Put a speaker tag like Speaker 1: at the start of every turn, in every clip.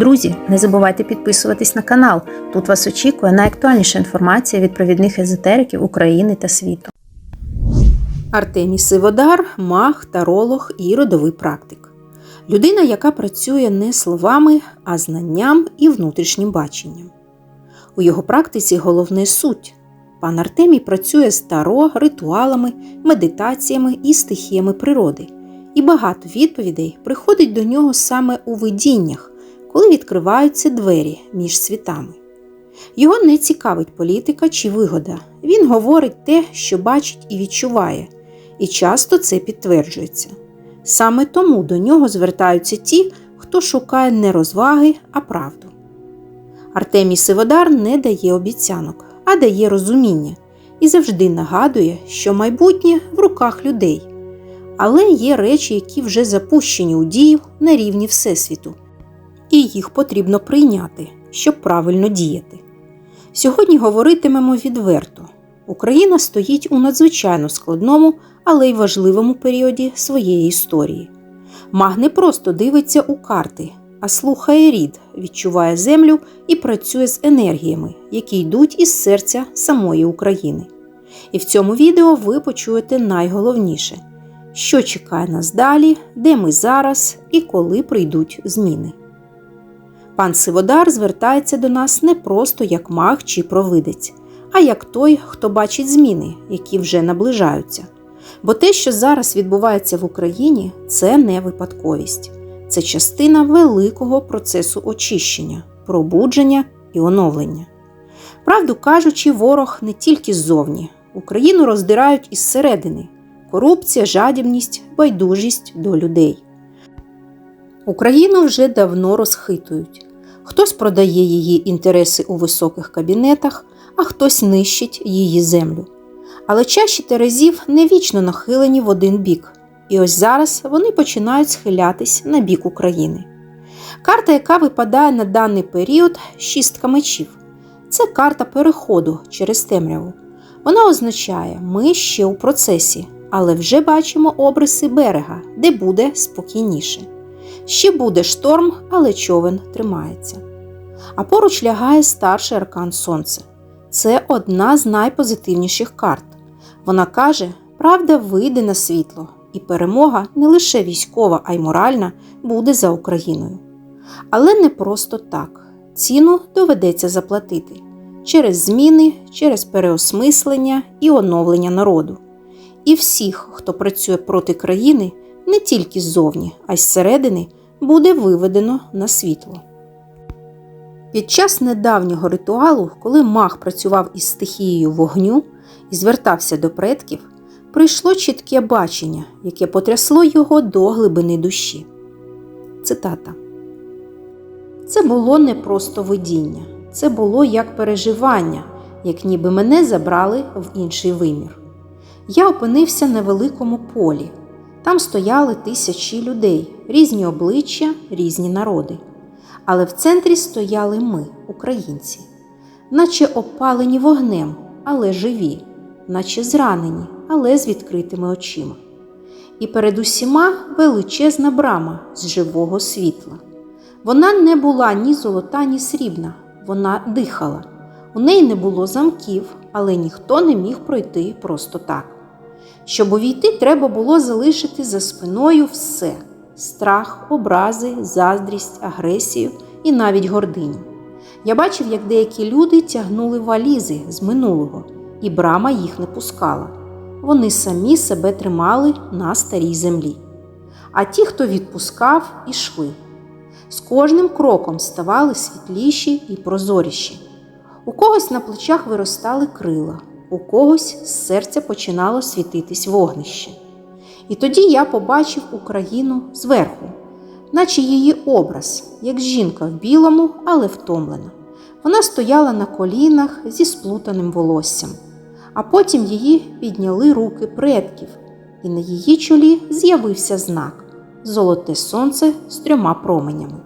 Speaker 1: Друзі, не забувайте підписуватись на канал. Тут вас очікує найактуальніша інформація від провідних езотериків України та світу. Артемій Сиводар маг, таролог і родовий практик. Людина, яка працює не словами, а знанням і внутрішнім баченням. У його практиці головне суть. Пан Артемій працює з таро, ритуалами, медитаціями і стихіями природи. І багато відповідей приходить до нього саме у видіннях, коли відкриваються двері між світами. Його не цікавить політика чи вигода. Він говорить те, що бачить і відчуває, і часто це підтверджується. Саме тому до нього звертаються ті, хто шукає не розваги, а правду. Артемій Сиводар не дає обіцянок, а дає розуміння і завжди нагадує, що майбутнє в руках людей. Але є речі, які вже запущені у дію на рівні Всесвіту, і їх потрібно прийняти, щоб правильно діяти. Сьогодні говоритимемо відверто. Україна стоїть у надзвичайно складному, але й важливому періоді своєї історії. Маг не просто дивиться у карти, а слухає рід, відчуває землю і працює з енергіями, які йдуть із серця самої України. І в цьому відео ви почуєте найголовніше, що чекає нас далі, де ми зараз і коли прийдуть зміни. Пан Сиводар звертається до нас не просто як маг чи провидець, а як той, хто бачить зміни, які вже наближаються. Бо те, що зараз відбувається в Україні, це не випадковість, це частина великого процесу очищення, пробудження і оновлення. Правду кажучи, ворог не тільки ззовні, Україну роздирають із середини корупція, жадібність, байдужість до людей. Україну вже давно розхитують. Хтось продає її інтереси у високих кабінетах, а хтось нищить її землю. Але чаші терезів не вічно нахилені в один бік, і ось зараз вони починають схилятись на бік України. Карта, яка випадає на даний період шістка мечів. Це карта переходу через темряву. Вона означає, ми ще у процесі, але вже бачимо обриси берега, де буде спокійніше. Ще буде шторм, але човен тримається. А поруч лягає старший аркан Сонце. Це одна з найпозитивніших карт. Вона каже, правда вийде на світло, і перемога не лише військова, а й моральна буде за Україною. Але не просто так. Ціну доведеться заплатити через зміни, через переосмислення і оновлення народу. І всіх, хто працює проти країни, не тільки ззовні, а й зсередини, буде виведено на світло. Під час недавнього ритуалу, коли маг працював із стихією вогню і звертався до предків, прийшло чітке бачення, яке потрясло його до глибини душі. Цитата. Це було не просто видіння, це було як переживання, як ніби мене забрали в інший вимір. Я опинився на великому полі. Там стояли тисячі людей, різні обличчя, різні народи. Але в центрі стояли ми, українці, наче опалені вогнем, але живі, наче зранені, але з відкритими очима. І перед усіма величезна брама з живого світла. Вона не була ні золота, ні срібна, вона дихала. У неї не було замків, але ніхто не міг пройти просто так. Щоб увійти, треба було залишити за спиною все страх, образи, заздрість, агресію і навіть гординю. Я бачив, як деякі люди тягнули валізи з минулого, і брама їх не пускала. Вони самі себе тримали на старій землі. А ті, хто відпускав, ішли. З кожним кроком ставали світліші і прозоріші. У когось на плечах виростали крила, у когось з серця починало світитись вогнище. І тоді я побачив Україну зверху, наче її образ, як жінка в білому, але втомлена. Вона стояла на колінах зі сплутаним волоссям, а потім її підняли руки предків, і на її чолі з'явився знак золоте сонце з трьома променями.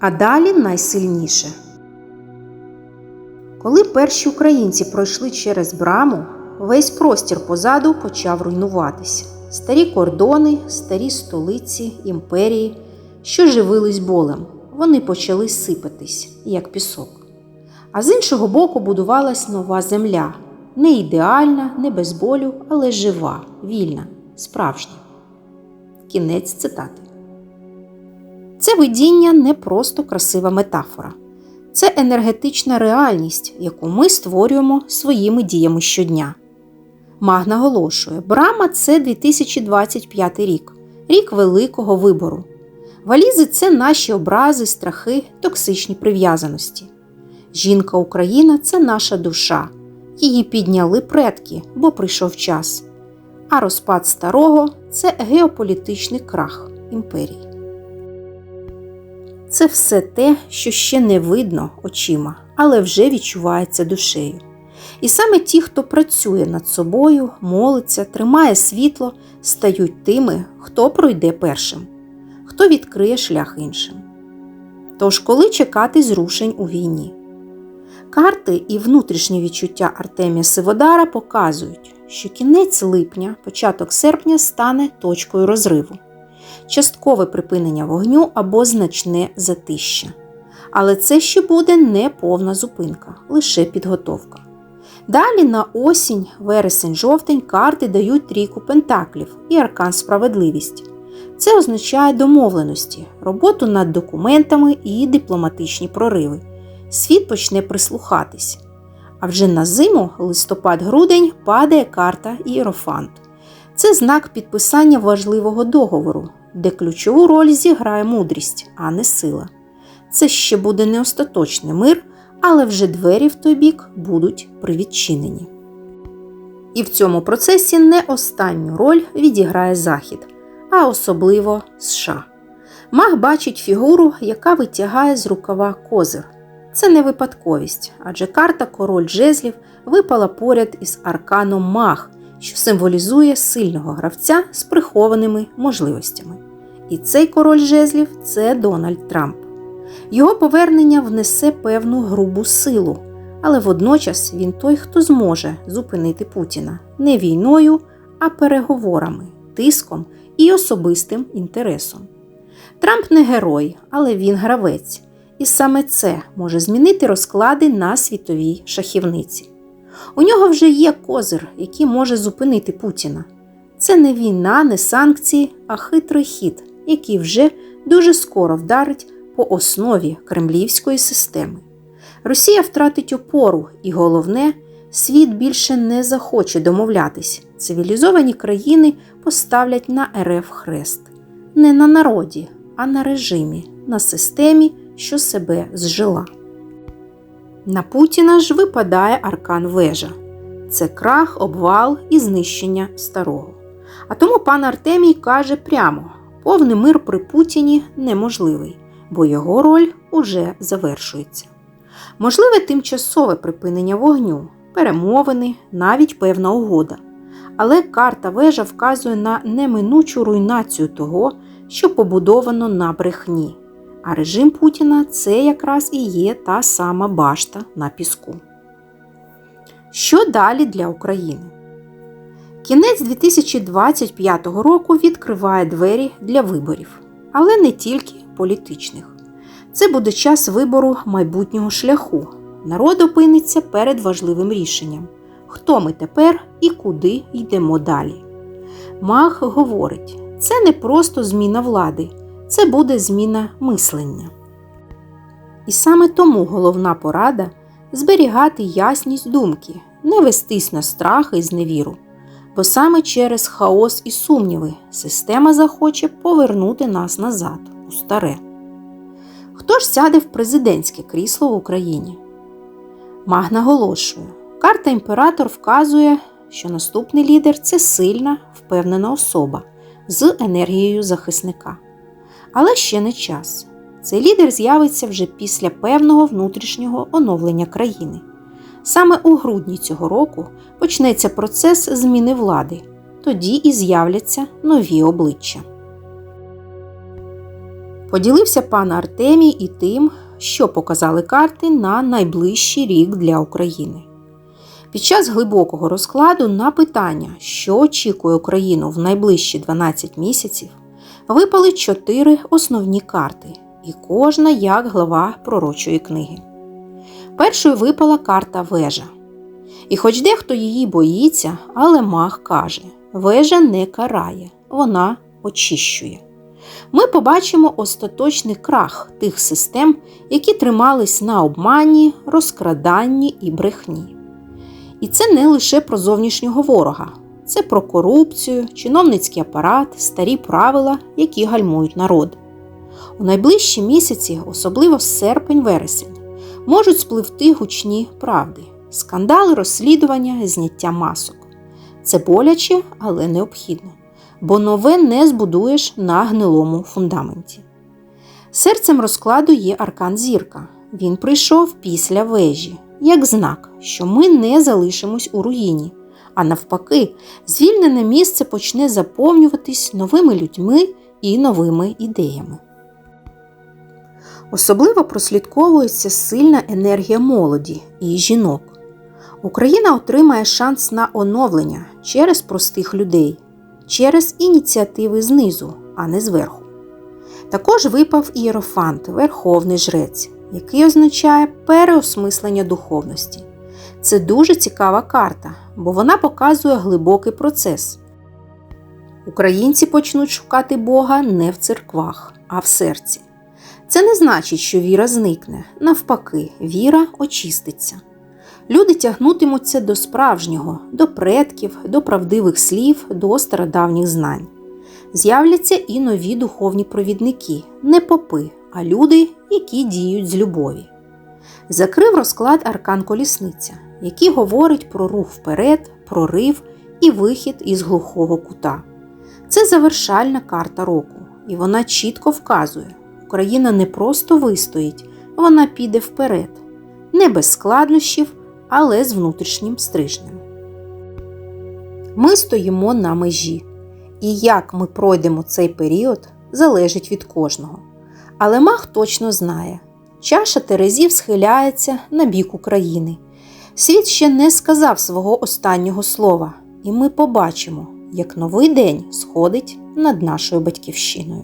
Speaker 1: А далі найсильніше. Коли перші українці пройшли через браму, весь простір позаду почав руйнуватися. Старі кордони, старі столиці, імперії, що живились болем, вони почали сипатись, як пісок. А з іншого боку будувалась нова земля, не ідеальна, не без болю, але жива, вільна, справжня. Кінець цитати. Це видіння не просто красива метафора, це енергетична реальність, яку ми створюємо своїми діями щодня. Маг наголошує, Брама це 2025 рік, рік великого вибору. Валізи це наші образи, страхи, токсичні прив'язаності. Жінка Україна це наша душа. Її підняли предки, бо прийшов час. А розпад старого це геополітичний крах імперії. Це все те, що ще не видно очима, але вже відчувається душею. І саме ті, хто працює над собою, молиться, тримає світло, стають тими, хто пройде першим, хто відкриє шлях іншим. Тож, коли чекати зрушень у війні? Карти і внутрішні відчуття Артемія Сиводара показують, що кінець липня, початок серпня стане точкою розриву, часткове припинення вогню або значне затища. Але це ще буде не повна зупинка, лише підготовка. Далі на осінь, вересень, жовтень карти дають трійку пентаклів і аркан справедливість. Це означає домовленості, роботу над документами і дипломатичні прориви. Світ почне прислухатись. А вже на зиму, листопад-грудень, падає карта Іерофант. Це знак підписання важливого договору, де ключову роль зіграє мудрість, а не сила. Це ще буде не остаточний мир, але вже двері в той бік будуть привідчинені. І в цьому процесі не останню роль відіграє Захід, а особливо США. Маг бачить фігуру, яка витягає з рукава козир. Це не випадковість, адже карта Король жезлів випала поряд із арканом Маг, що символізує сильного гравця з прихованими можливостями. І цей король жезлів це Дональд Трамп. Його повернення внесе певну грубу силу, але водночас він той, хто зможе зупинити Путіна не війною, а переговорами, тиском і особистим інтересом. Трамп не герой, але він гравець, і саме це може змінити розклади на світовій шахівниці. У нього вже є козир, який може зупинити Путіна. Це не війна, не санкції, а хитрий хід, який вже дуже скоро вдарить по основі кремлівської системи. Росія втратить опору, і головне, світ більше не захоче домовлятись. Цивілізовані країни поставлять на РФ хрест не на народі, а на режимі, на системі, що себе зжила. На Путіна ж випадає аркан вежа. Це крах, обвал і знищення старого. А тому пан Артемій каже прямо: повний мир при Путіні неможливий, бо його роль уже завершується. Можливе тимчасове припинення вогню, перемовини, навіть певна угода. Але карта вежа вказує на неминучу руйнацію того, що побудовано на брехні. А режим Путіна це якраз і є та сама башта на піску. Що далі для України? Кінець 2025 року відкриває двері для виборів, але не тільки політичних. Це буде час вибору майбутнього шляху. Народ опиниться перед важливим рішенням: хто ми тепер і куди йдемо далі. Мах говорить, це не просто зміна влади, це буде зміна мислення. І саме тому головна порада зберігати ясність думки, не вестись на страх і зневіру. Бо саме через хаос і сумніви система захоче повернути нас назад у старе. Хто ж сяде в президентське крісло в Україні? Маг наголошує, карта імператор вказує, що наступний лідер це сильна, впевнена особа з енергією захисника. Але ще не час. Цей лідер з'явиться вже після певного внутрішнього оновлення країни. Саме у грудні цього року почнеться процес зміни влади, тоді і з'являться нові обличчя. Поділився пан Артемій і тим, що показали карти на найближчий рік для України. Під час глибокого розкладу на питання, що очікує Україну в найближчі 12 місяців, випали чотири основні карти, і кожна як глава пророчої книги. Першою випала карта вежа. І хоч дехто її боїться, але маг каже: вежа не карає, вона очищує. Ми побачимо остаточний крах тих систем, які тримались на обмані, розкраданні і брехні. І це не лише про зовнішнього ворога, це про корупцію, чиновницький апарат, старі правила, які гальмують народ. У найближчі місяці, особливо серпень-вересень, можуть спливти гучні правди, скандали, розслідування, зняття масок. Це боляче, але необхідно, бо нове не збудуєш на гнилому фундаменті. Серцем розкладу є аркан зірка. Він прийшов після вежі, як знак, що ми не залишимось у руїні, а навпаки, звільнене місце почне заповнюватись новими людьми і новими ідеями. Особливо прослідковується сильна енергія молоді і жінок. Україна отримає шанс на оновлення через простих людей, через ініціативи знизу, а не зверху. Також випав ієрофант, верховний жрець, який означає переосмислення духовності. Це дуже цікава карта, бо вона показує глибокий процес. Українці почнуть шукати Бога не в церквах, а в серці. Це не значить, що віра зникне. Навпаки, віра очиститься. Люди тягнутимуться до справжнього, до предків, до правдивих слів, до стародавніх знань. З'являться і нові духовні провідники, не попи, а люди, які діють з любові. Закрив розклад Аркан Колісниця, який говорить про рух вперед, прорив і вихід із глухого кута. Це завершальна карта року, і вона чітко вказує, Україна не просто вистоїть, вона піде вперед, не без складнощів, але з внутрішнім стрижнем. Ми стоїмо на межі, і як ми пройдемо цей період, залежить від кожного. Але маг точно знає, чаша Терезів схиляється на бік України. Світ ще не сказав свого останнього слова, і ми побачимо, як новий день сходить над нашою батьківщиною.